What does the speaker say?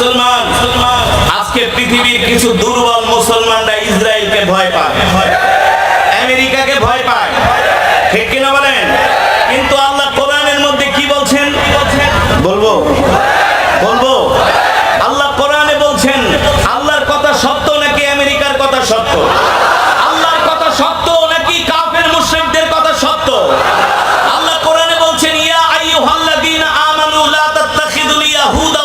মুসলমান, আজকে পৃথিবীর কিছু দুর্বল মুসলমানরা ইসরায়েলকে ভয় পায়। আমেরিকাকে ভয় পায়। ঠিক কিনা বলেন? কিন্তু আল্লাহ কোরআনের মধ্যে কি বলছেন? বলব? বলব? আল্লাহ কোরআনে বলছেন, আল্লাহর কথা সত্য নাকি আমেরিকার কথা সত্য? আল্লাহর কথা সত্য নাকি কাফের মুশরিকদের কথা সত্য? আল্লাহ কোরআনে বলছেন, ইয়া আইয়ুহাল্লাযীনা আমানু লা তাত্তাখিযুল ইয়াহুদা